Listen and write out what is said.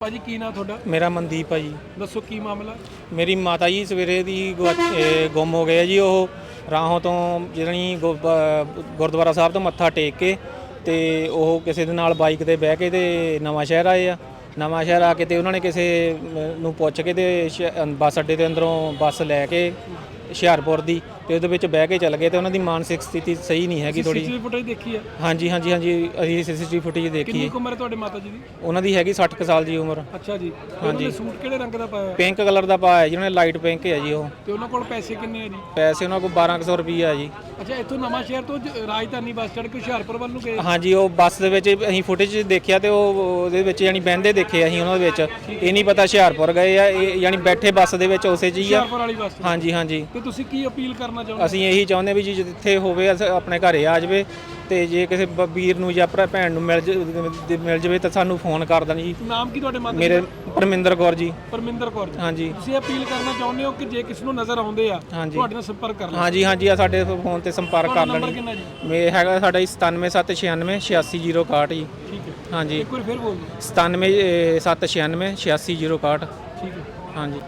ਭਾਜੀ ਕੀ ਨਾਂ ਤੁਹਾਡਾ? ਮੇਰਾ ਮਨਦੀਪ ਆ ਜੀ। ਦੱਸੋ ਕੀ ਮਾਮਲਾ? ਮੇਰੀ ਮਾਤਾ ਜੀ ਸਵੇਰੇ ਦੀ ਗੁਆ- ਇਹ ਗੁੰਮ ਹੋ ਗਏ ਆ ਜੀ ਉਹ ਰਾਹੋਂ ਤੋਂ ਜਿਹੜੀ ਗੁ- ਬ- ਗੁਰਦੁਆਰਾ ਸਾਹਿਬ ਤੋਂ ਮੱਥਾ ਟੇਕ ਕੇ ਤੇ ਉਹ ਕਿਸੇ ਦੇ ਨਾਲ ਬਾਈਕ ਤੇ ਬਹਿ ਕੇ ਤੇ ਨਵਾਂ ਸ਼ਹਿਰ ਆਏ ਆ। ਨਵਾਂ ਸ਼ਹਿਰ ਆ ਕੇ ਤੇ ਉਹਨਾਂ ਨੇ ਕਿਸੇ ਅਮ, ਨੂੰ ਪੁੱਛ ਕੇ ਤੇ ਸ਼- ਬੱਸ ਅੱਡੇ ਦੇ ਅੰਦਰੋਂ ਬੱਸ ਲੈ ਕੇ ਹੁਸ਼ਿਆਰਪੁਰ ਦੀ ਤੇ ਉਹਦੇ ਵਿੱਚ ਬਹਿ ਕੇ ਚੱਲ ਗਏ ਤੇ ਉਹਨਾਂ ਦੀ ਮਾਨਸਿਕ ਸਥਿਤੀ ਸਹੀ ਨਹੀਂ ਹੈਗੀ ਥੋੜੀ ਸੀਸੀਟੀਵੀ ਫੁਟੇਜ ਦੇਖੀ ਆ? ਹਾਂਜੀ ਹਾਂਜੀ ਹਾਂਜੀ ਅਸੀਂ ਸੀਸੀਟੀਵੀ ਫੁਟੇਜ ਦੇਖੀ ਕਿੰਨੀ ਹੈ। ਕੁ ਉਮਰ ਹੈ ਤੁਹਾਡੇ ਮਾਤਾ ਜੀ ਦੀ? ਉਹਨਾਂ ਦੀ ਹੈਗੀ 60 ਕੁ ਸਾਲ ਦੀ ਉਮਰ। ਅੱਛਾ ਜੀ। ਤੇ ਉਹਨਾਂ ਨੇ ਸੂਟ ਕਿਹੜੇ ਰੰਗ ਦਾ ਪਾਇਆ? ਪਿੰਕ ਕਲਰ ਦਾ ਪਾਇਆ ਜੀ ਉਹਨੇ ਲਾਈਟ ਪਿੰਕ ਹੈ ਜੀ ਉਹ। ਤੇ ਉਹਨਾਂ ਕੋਲ ਪੈਸੇ ਕਿੰਨੇ ਆ ਜੀ? ਪੈਸੇ ਉਹਨਾਂ ਕੋਲ 1200 ਰੁਪਏ ਆ ਜੀ। ਅੱਛਾ ਇੱਥੋਂ ਨਵਾਂ ਸ਼ਹਿਰ ਤੋਂ ਜ- ਰਾਜਧਾਨੀ ਬੱਸ ਚੜ੍ਹ ਕੇ ਹੁਸ਼ਿਆਰਪੁਰ ਵੱਲ ਨੂੰ ਗਏ? ਹਾਂਜੀ ਉਹ ਬੱਸ ਦੇ ਵਿੱਚ ਅਸੀਂ ਫੁਟੇਜ ਦੇਖਿਆ ਤੇ ਉਹ ਉਹਦੇ ਵਿੱਚ ਯਾਨੀ ਬਹਿੰਦੇ ਦੇਖੇ ਅਸੀਂ ਉਹਨਾਂ ਦੇ ਵਿੱਚ। ਇਹ ਨਹੀਂ ਪਤਾ ਹੁਸ਼ਿਆਰਪੁਰ ਗਏ ਆ ਇਹ ਯਾਨੀ ਬੈਠੇ ਬੱਸ ਦੇ ਵਿੱਚ ਉਸੇ 'ਚ ਹੀ ਆ। ਹੁਸ਼ਿਆਰਪੁਰ ਵਾਲੀ ਬੱਸ 'ਚ। ਹਾਂਜੀ ਹਾਂਜੀ। ਤੇ ਤੁਸੀਂ ਕੀ ਅਪੀਲ ਕਰਨਾ ਚਾਹੁੰਦੇ ਅਸੀਂ ਇਹੀ ਚਾਹੁੰਦੇ ਵੀ ਜੀ ਜਿੱਥੇ ਹੋਵੇ ਅਸ- ਆਪਣੇ ਘਰੇ ਆ ਜਾਵੇ ਤੇ ਜੇ ਕਿਸੇ ਬ- ਵੀਰ ਨੂੰ ਜਾਂ ਭਰਾ ਭੈਣ ਨੂੰ ਮਿਲ ਜ- ਮਿਲ ਜਾਵੇ ਤਾਂ ਸਾਨੂੰ ਫੋਨ ਕਰ ਦੇਣ ਜੀ। ਨਾਮ ਕੀ ਤੁਹਾਡੇ ਮਾਤਾ ਜੀ ਮੇਰੇ ਪਰਮਿੰਦਰ ਕੌਰ ਜੀ। ਪਰਮਿੰਦਰ ਕੌਰ ਜੀ। ਹਾਂਜੀ। ਤੁਸੀਂ ਅਪੀਲ ਕਰਨਾ ਚਾਹੁੰਦੇ ਹੋ ਕਿ ਜੇ ਕਿਸ ਨੂੰ ਨਜ਼ਰ ਆਉਂਦੇ ਆ ਹਾਂਜੀ। ਤੁਹਾਡੇ ਨਾਲ ਸੰਪਰਕ ਕਰ ਲਓ। ਹਾਂਜੀ ਹਾਂਜੀ ਆ ਸਾਡੇ ਫੋਨ ਤੇ ਸੰਪਰਕ ਕਰ ਨੰਬਰ ਲੈਣ ਕਿੰਨਾ ਜੀ? ਮੇ ਹੈਗਾ ਸਾਡਾ ਜੀ 97796 86061 ਜੀ। ਠੀਕ ਹੈ। ਹਾਂਜੀ। ਇੱਕ ਵਾਰ ਫਿਰ ਬੋਲ ਦਿਓ। 97 796 86061 ਠੀਕ ਹੈ। ਹਾਂਜੀ।